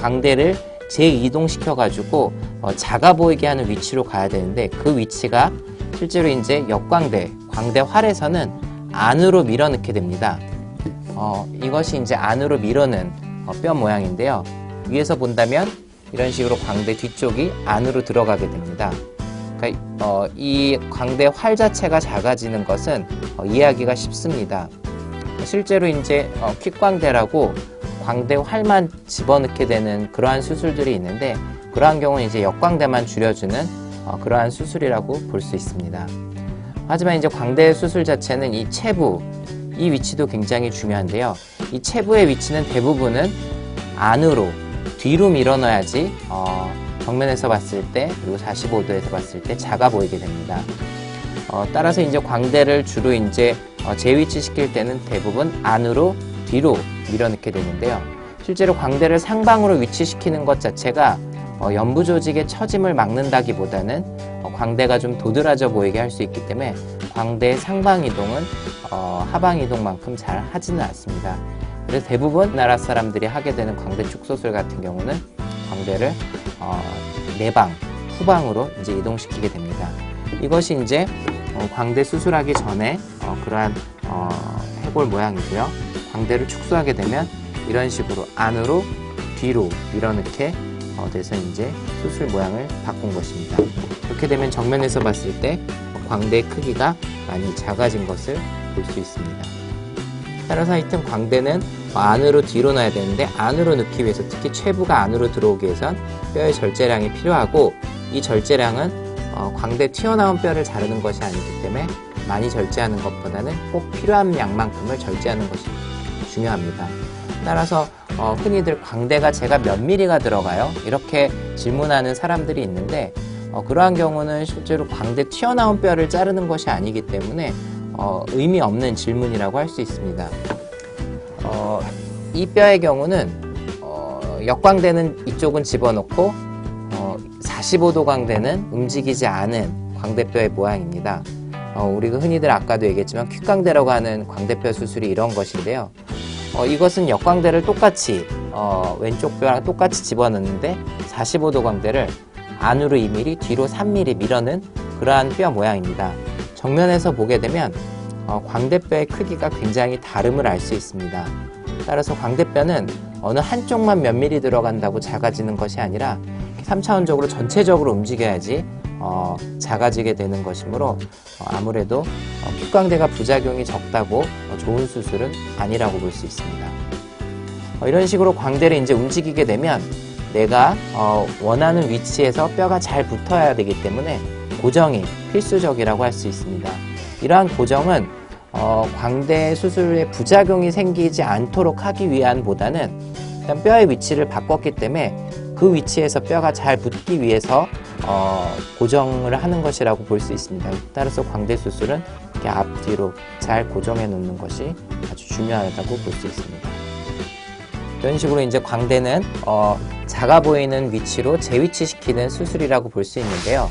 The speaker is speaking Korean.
광대를 재이동시켜 가지고 어, 작아 보이게 하는 위치로 가야 되는데 그 위치가 실제로 이제 역광대, 광대활에서는 안으로 밀어넣게 됩니다. 어, 이것이 이제 안으로 밀어넣은 어, 뼈 모양인데요. 위에서 본다면 이런 식으로 광대 뒤쪽이 안으로 들어가게 됩니다. 그러니까 어, 이 광대 활 자체가 작아지는 것은 어, 이해하기가 쉽습니다. 실제로 이제 어, 퀵광대라고 광대 활만 집어넣게 되는 그러한 수술들이 있는데 그러한 경우는 이제 역광대만 줄여주는 어, 그러한 수술이라고 볼 수 있습니다. 하지만 이제 광대 수술 자체는 이 체부 이 위치도 굉장히 중요한데요. 이 체부의 위치는 대부분은 안으로 뒤로 밀어넣어야지 어, 정면에서 봤을 때 그리고 45도에서 봤을 때 작아 보이게 됩니다. 어, 따라서 이제 광대를 주로 이제 어, 재위치시킬 때는 대부분 안으로 뒤로 밀어넣게 되는데요. 실제로 광대를 상방으로 위치시키는 것 자체가 어, 연부 조직의 처짐을 막는다기보다는 어, 광대가 좀 도드라져 보이게 할 수 있기 때문에 광대의 상방 이동은 어, 하방 이동만큼 잘 하지는 않습니다. 그래서 대부분 나라 사람들이 하게 되는 광대 축소술 같은 경우는 광대를 어, 내방, 후방으로 이제 이동시키게 됩니다. 이것이 이제 어, 광대 수술하기 전에 어, 그러한 어, 해골 모양이고요. 광대를 축소하게 되면 이런 식으로 안으로 뒤로 밀어넣게 어, 돼서 이제 수술 모양을 바꾼 것입니다. 이렇게 되면 정면에서 봤을 때 광대의 크기가 많이 작아진 것을 볼 수 있습니다. 따라서 하여튼 광대는 안으로 뒤로 놔야 되는데 안으로 넣기 위해서 특히 최부가 안으로 들어오기 위해선 뼈의 절제량이 필요하고 이 절제량은 어, 광대 튀어나온 뼈를 자르는 것이 아니기 때문에 많이 절제하는 것보다는 꼭 필요한 양만큼을 절제하는 것이 중요합니다. 따라서 어, 흔히들 광대가 제가 몇 미리가 들어가요? 이렇게 질문하는 사람들이 있는데 어, 그러한 경우는 실제로 광대 튀어나온 뼈를 자르는 것이 아니기 때문에 어, 의미 없는 질문이라고 할 수 있습니다. 어, 이 뼈의 경우는 어, 역광대는 이쪽은 집어넣고 어, 45도 광대는 움직이지 않은 광대뼈의 모양입니다. 어, 우리가 흔히들 아까도 얘기했지만 퀵광대라고 하는 광대뼈 수술이 이런 것인데요. 어, 이것은 역광대를 똑같이 어, 왼쪽 뼈랑 똑같이 집어넣는데 45도 광대를 안으로 2mm, 뒤로 3mm 밀어는 그러한 뼈 모양입니다. 정면에서 보게 되면 어, 광대뼈의 크기가 굉장히 다름을 알 수 있습니다. 따라서 광대뼈는 어느 한쪽만 몇 미리 들어간다고 작아지는 것이 아니라 3차원적으로 전체적으로 움직여야지 어, 작아지게 되는 것이므로 어, 아무래도 어, 퀵광대가 부작용이 적다고 어, 좋은 수술은 아니라고 볼 수 있습니다. 어, 이런 식으로 광대를 이제 움직이게 되면 내가 어, 원하는 위치에서 뼈가 잘 붙어야 되기 때문에 고정이 필수적이라고 할 수 있습니다. 이러한 고정은 어, 광대 수술에 부작용이 생기지 않도록 하기 위한 보다는 그냥 뼈의 위치를 바꿨기 때문에 그 위치에서 뼈가 잘 붙기 위해서 어, 고정을 하는 것이라고 볼 수 있습니다. 따라서 광대 수술은 이렇게 앞뒤로 잘 고정해 놓는 것이 아주 중요하다고 볼 수 있습니다. 이런 식으로 이제 광대는 어, 작아 보이는 위치로 재위치시키는 수술이라고 볼 수 있는데요.